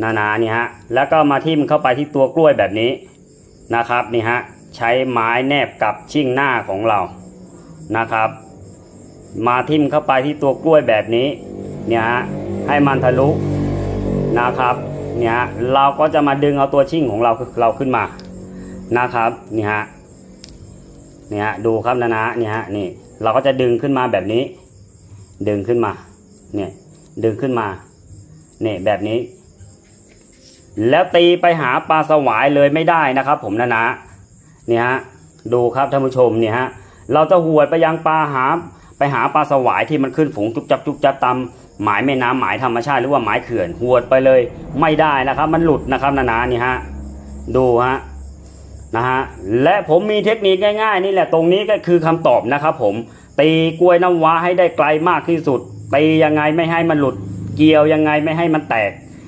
หนาๆนี่ฮะแล้วก็มาทิ่มเข้าไปที่ตัวกล้วยแบบนี้นะครับนี่ฮะใช้ไม้แนบกับชิ่งหน้าของเรานะครับ มาทิ่มเข้าไปที่ตัวกล้วยแบบนี้เนี่ยฮะให้มันทะลุนะครับเนี่ยฮะเราก็จะมาดึงเอาตัวชิ่งของเราเราขึ้นมานะครับนี่ฮะเนี่ยฮะดูครับนะนะเนี่ยฮะนี่เราก็จะดึงขึ้นมาแบบนี้ ดึงขึ้นมาเนี่ยดึงขึ้นมาเนี่ยแบบนี้ แล้วตีไปหาปลาสวายเลยไม่ได้นะครับ ผมนะนะเนี่ยฮะดูครับท่านผู้ชมเนี่ยฮะเราจะหวดไปยังปลาหาไปหาปลาสวายที่มันขึ้นฝูงจุบจับจุบจับตามหมายแม่น้ำหมายธรรมชาติหรือว่าหมายเขื่อนหวดไปเลยไม่ได้นะครับ มันหลุดนะครับนะนะนี่ฮะดูฮะนะฮะและผมมีเทคนิคง่าย ๆ นี่แหละตรงนี้ก็คือคำตอบนะครับ ผมตีกล้วยน้ำว้าให้ได้ไกลมากที่สุดตียังไงไม่ให้มันหลุด เกี่ยวยังไงไม่ให้มันแตก